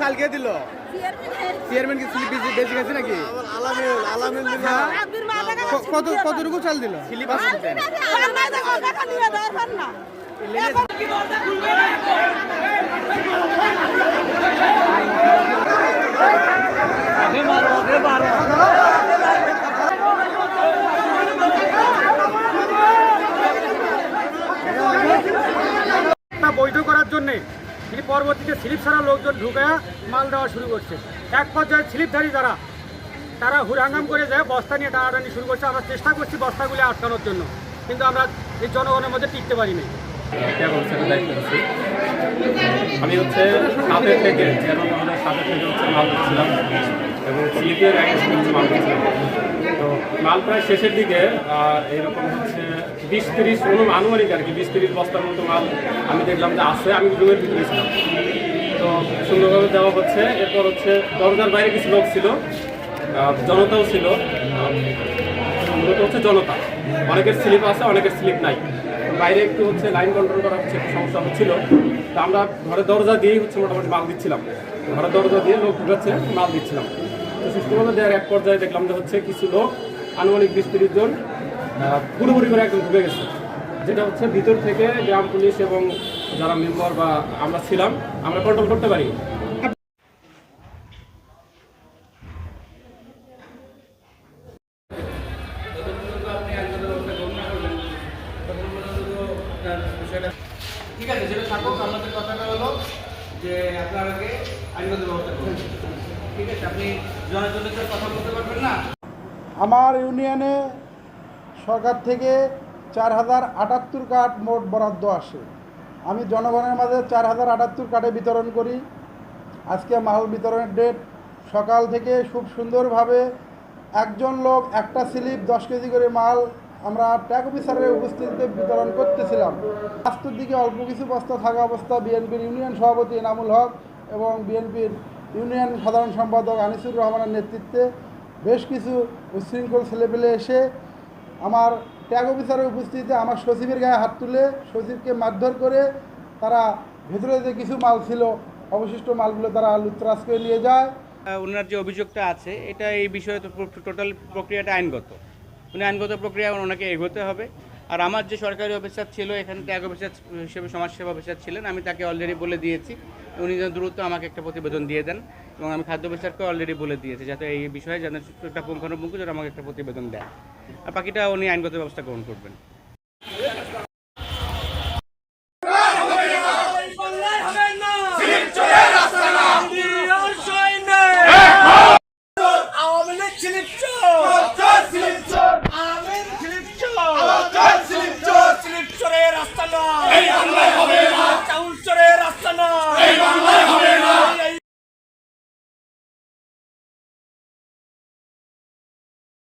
চাল কে দিল? চেয়ারম্যান কি স্লিপ বেশি গেছে নাকি? কত কতটুকু চাল দিল? বৈধ করার জন্যে তিনি পরবর্তীতে স্লিপ ছাড়া লোকজন ঢুকে মাল দেওয়া শুরু করছে। এক পর্যায়ে স্লিপধারী যারা, তারা হুরাঙ্গাম করে যায়, বস্তা নিয়ে টানাটানি শুরু করছে। আমরা চেষ্টা করছি বস্তাগুলি আটকানোর জন্য, কিন্তু আমরা এই জনগণের মধ্যে টিকতে পারিনি আমি হচ্ছে থেকে আমাদের থেকে হচ্ছে মাল দিচ্ছিলাম এবং দিচ্ছিলাম তো মাল প্রায় শেষের দিকে এইরকম হচ্ছে বিশ তিরিশ অনু আনুমানিক আর কি, বিশ তিরিশ বস্তার মতো মাল আমি দেখলাম যে আছে, আমি রুমের ভিতরে ছিলাম। তো সুন্দরভাবে দেওয়া হচ্ছে। এরপর হচ্ছে দরজার বাইরে কিছু লোক ছিল জনতাও ছিল। মূলত হচ্ছে জনতা। অনেকের স্লিপ আছে, অনেকের স্লিপ নাই। বাইরে একটু হচ্ছে লাইন কন্ট্রোল করা হচ্ছে একটু সমস্যা হচ্ছিল। তো আমরা ঘরে দরজা দিয়েই হচ্ছে মোটামুটি মাল দিচ্ছিলাম। ঘরের দরজা দিয়ে লোক ঢুকাচ্ছে, মাল দিচ্ছিলাম। সিস্টেমে দেওয়ার এক পর্যায়ে দেখলাম যে হচ্ছে কিছু লোক আনুমানিক বিশ তিরিশ জন পুরোপুরি করে একদম ঢুকে গেছে। যেটা হচ্ছে ভিতর থেকে গ্রাম পুলিশ এবং যারা মেম্বার বা আমরা ছিলাম, আমরা কন্ট্রোল করতে পারি। ঠিক আছে সেটা থাকুক আমাদের কথাটা হলো যে আপনার আগে আইনগত ব্যবস্থা করুন আমার ইউনিয়নে সরকার থেকে চার হাজার আটাত্তর কার্ড মোট বরাদ্দ আসে। আমি জনগণের মাঝে চার হাজার আটাত্তর কার্ডে বিতরণ করি। আজকে মাল বিতরণের ডেট সকাল থেকে খুব সুন্দরভাবে একজন লোক, একটা স্লিপ, দশ কেজি করে মাল আমরা ট্যাগ অফিসারের উপস্থিতিতে বিতরণ করতেছিলাম। রাস্তার দিকে অল্প কিছু বস্তা থাকা অবস্থা বিএনপির ইউনিয়ন সভাপতি এনামুল হক এবং বিএনপির ইউনিয়ন সাধারণ সম্পাদক আনিসুর রহমানের নেতৃত্বে বেশ কিছু উচ্ছৃঙ্খল ছেলেপেলে এসে আমার ট্যাগ অফিসারের উপস্থিতিতে আমার সচিবের গায়ে হাত তুলে সচিবকে মারধর করে তারা ভেতরে যে কিছু মাল ছিল, অবশিষ্ট মালগুলো তারা লুত্রাস করে নিয়ে যায়। ওনার যে অভিযোগটা আছে, এটা এই বিষয়ে তো টোটাল প্রক্রিয়াটা আইনগত। উনি আইনগত প্রক্রিয়া, ওনাকে এগোতে হবে। আর আমার যে সরকারি অফিসার ছিল, এখানে ট্যাগ অফিসার হিসেবে সমাজসেবা অফিসার ছিলেন, আমি তাকে অলরেডি বলে দিয়েছি। উনি যেন দ্রুত আমাকে একটা প্রতিবেদন দিয়ে দেন এবং আমি খাদ্য বিচারকে অলরেডি বলে দিয়েছি যাতে এই বিষয়ে যেন একটা পুঙ্খানুপুঙ্খ যেন আমাকে একটা প্রতিবেদন দেয়। আর বাকিটা উনি আইনগত ব্যবস্থা গ্রহণ করবেন।